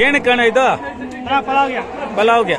ಏನಕ್ಕೆ ಕಣ ಇದು? ಪಲಾವ್ಗೆ.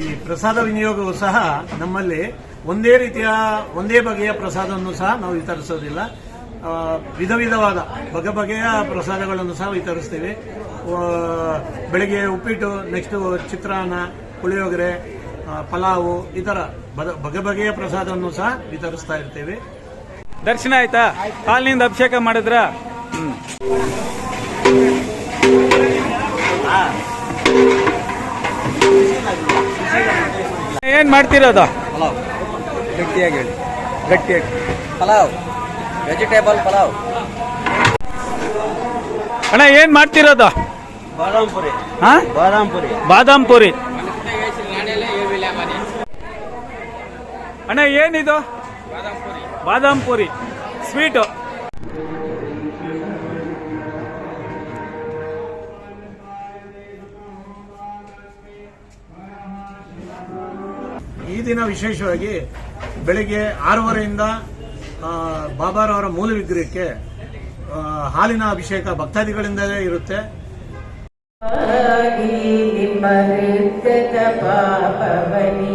ಈ ಪ್ರಸಾದ ವಿನಿಯೋಗವು ಸಹ ನಮ್ಮಲ್ಲಿ ಒಂದೇ ರೀತಿಯ ಒಂದೇ ಬಗೆಯ ಪ್ರಸಾದವನ್ನು ಸಹ ನಾವು ವಿತರಿಸೋದಿಲ್ಲ. ವಿಧ ವಿಧವಾದ ಬಗೆ ಬಗೆಯ ಪ್ರಸಾದಗಳನ್ನು ಸಹ ವಿತರಿಸ್ತೀವಿ. ಬೆಳಿಗ್ಗೆ ಉಪ್ಪಿಟ್ಟು ನೆಕ್ಸ್ಟು ಚಿತ್ರಾನ್ನ ಪುಳಿಯೋಗರೆ ಪಲಾವು ಇತರ ಥರ ಬದ- ಬಗೆ ಬಗೆಯ ಪ್ರಸಾದವನ್ನು ಸಹ ವಿತರಿಸ್ತಾ ಇರ್ತೇವೆ. ದರ್ಶನ ಆಯ್ತಾ? ಹಾಲಿನಿಂದ ಅಭಿಷೇಕ ಮಾಡಿದ್ರ? ಹ್ಮ್. ಏನ್ ಮಾಡ್ತಿರೋದು? ಪಲಾವ್. ಗಟ್ಟಿಯಾಗಿ ಹೇಳಿ. ಗಟ್ಟಿಯಾಗಿ. ಪಲಾವ್. ವೆಜಿಟೇಬಲ್ ಪಲಾವ್. ಅಣ್ಣ ಏನ್ ಮಾಡ್ತಿರೋದು? ಬಾದಾಮ್ ಪುರಿ. ಹಾ ಬಾದಾಮ್ ಪುರಿ. ಬಾದಾಮ್ ಪುರಿ. ಅಣ್ಣ ಏನಿದು? ಬಾದಾಮ್ ಪುರಿ. ಸ್ವೀಟು ಈ ದಿನ ವಿಶೇಷವಾಗಿ ಬೆಳಿಗ್ಗೆ ಆರೂವರೆಯಿಂದ ಆ, ಬಾಬಾರವರ ಮೂಲ ವಿಗ್ರಹಕ್ಕೆ ಆ, ಹಾಲಿನ ಅಭಿಷೇಕ ಭಕ್ತಾದಿಗಳಿಂದಲೇ ಇರುತ್ತೆ. ಆಗಿ ನಿಮ್ಮ ಪಾಪವನಿ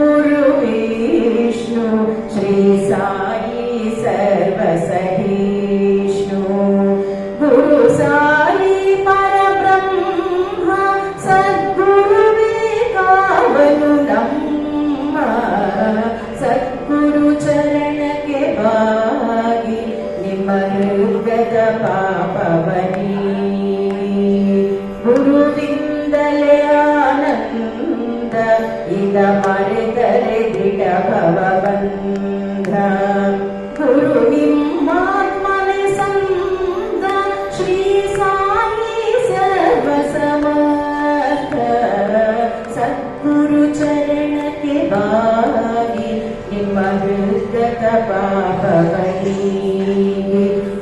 गुरुविष्णु श्री साई सर्वसहिष्णु गुरु साई परब्रह्म सद्गुरुवेकावनु नम सद्गुरु चरण के बागी निमरुगद पा ಸರ್ವಸಮರ್ಥ ಸದ್ಗುರು ಚರಣಕ್ಕೆ ಬಾಗಿ ನಿಮ್ಮ ಹೃದಯದ ಪಾಪವನಿ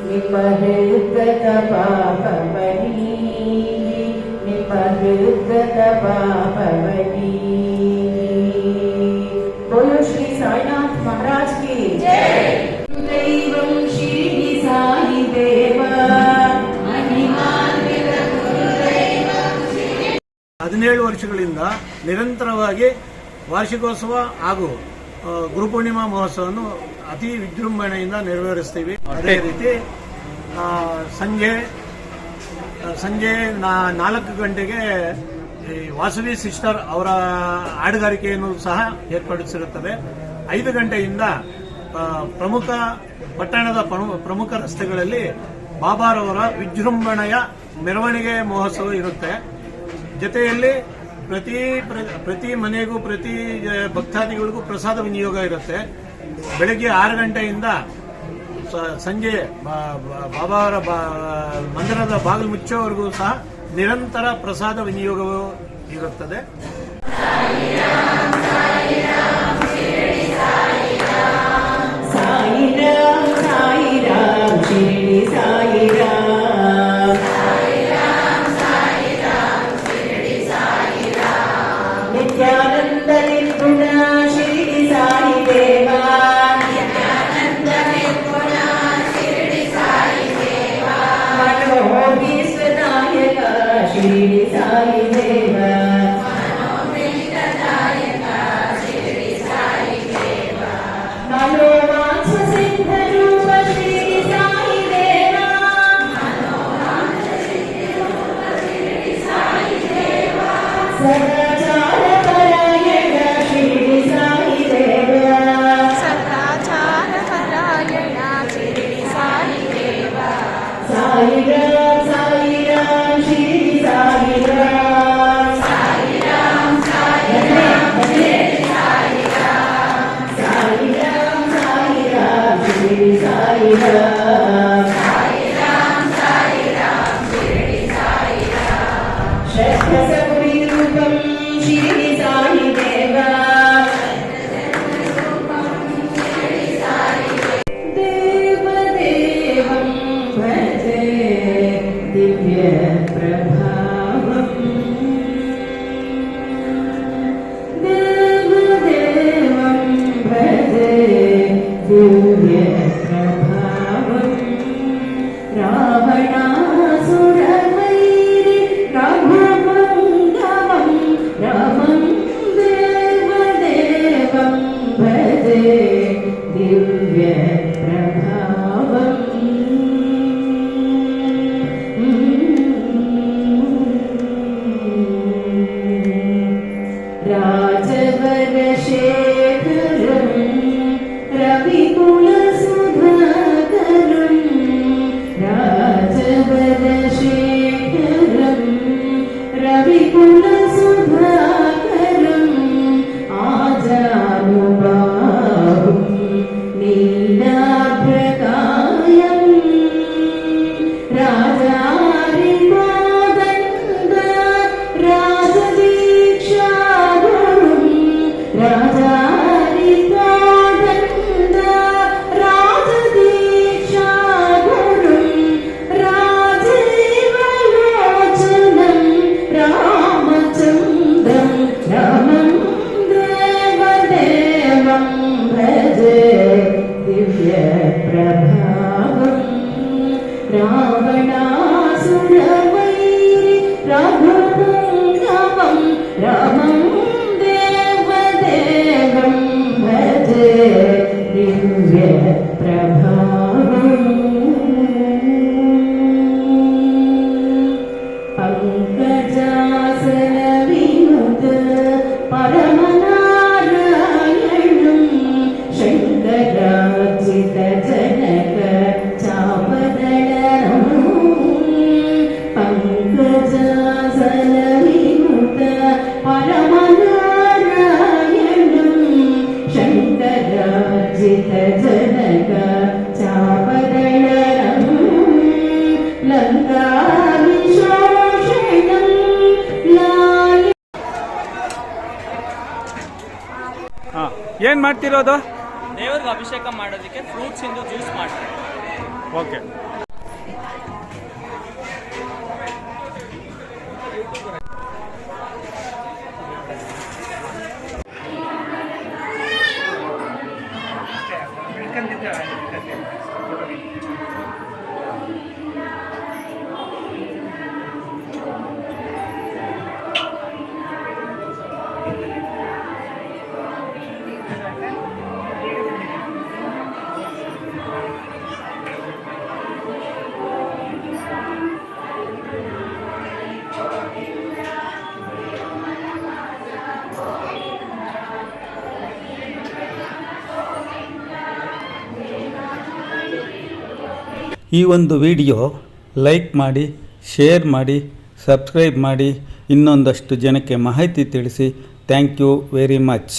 ನಿಮ್ಮ ಹೃದಯದ ಪಾಪವನಿ ನಿಮ್ಮ ಹೃದಯದ ಪಾಪವನಿ बोलो ಹದಿನೇಳು ವರ್ಷಗಳಿಂದ ನಿರಂತರವಾಗಿ ವಾರ್ಷಿಕೋತ್ಸವ ಹಾಗೂ ಗುರುಪೂರ್ಣಿಮಾ ಮಹೋತ್ಸವವನ್ನು ಅತಿ ವಿಜೃಂಭಣೆಯಿಂದ ನೆರವೇರಿಸ್ತೀವಿ. ಅದೇ ರೀತಿ ಸಂಜೆ ಸಂಜೆ ನಾಲ್ಕು ಗಂಟೆಗೆ ಈ ವಾಸವಿ ಸಿಸ್ಟರ್ ಅವರ ಹಾಡುಗಾರಿಕೆಯನ್ನು ಸಹ ಏರ್ಪಡಿಸಿರುತ್ತದೆ. ಐದು ಗಂಟೆಯಿಂದ ಪ್ರಮುಖ ಪಟ್ಟಣದ ಪ್ರಮು- ಪ್ರಮುಖ ರಸ್ತೆಗಳಲ್ಲಿ ಬಾಬಾರವರ ವಿಜೃಂಭಣೆಯ ಮೆರವಣಿಗೆ ಮಹೋತ್ಸವ ಇರುತ್ತೆ. ಜೊತೆಯಲ್ಲಿ ಪ್ರತಿ ಪ್ರ- ಪ್ರತಿ ಮನೆಗೂ, ಪ್ರತಿ ಭಕ್ತಾದಿಗಳಿಗೂ ಪ್ರಸಾದ ವಿನಿಯೋಗ ಇರುತ್ತೆ. ಬೆಳಗ್ಗೆ ಆರು ಗಂಟೆಯಿಂದ ಸಂಜೆ ಬಾ- ಬಾ- ಬಾಬಾವರ ಬಾ- ಮಂದಿರದ ಬಾಗಿಲು ಮುಚ್ಚೋವರೆಗೂ ಸಹ ನಿರಂತರ ಪ್ರಸಾದ ವಿನಿಯೋಗವು ಇರುತ್ತದೆ. Hallelujah. राजवरशेखरं have ಏನ್ ಮಾಡ್ತಿರೋದು? ದೇವ್ರಿಗೆ ಅಭಿಷೇಕ ಮಾಡೋದಕ್ಕೆ ಫ್ರೂಟ್ಸ್ ಇಂದು ಜ್ಯೂಸ್ ಮಾಡ್ತೀವಿ ಓಕೆ. ಈ ಒಂದು ವಿಡಿಯೋ ಲೈಕ್ ಮಾಡಿ, ಶೇರ್ ಮಾಡಿ, ಸಬ್ಸ್ಕ್ರೈಬ್ ಮಾಡಿ ಇನ್ನೊಂದಷ್ಟು ಜನಕ್ಕೆ ಮಾಹಿತಿ ತಿಳಿಸಿ. Thank you very much.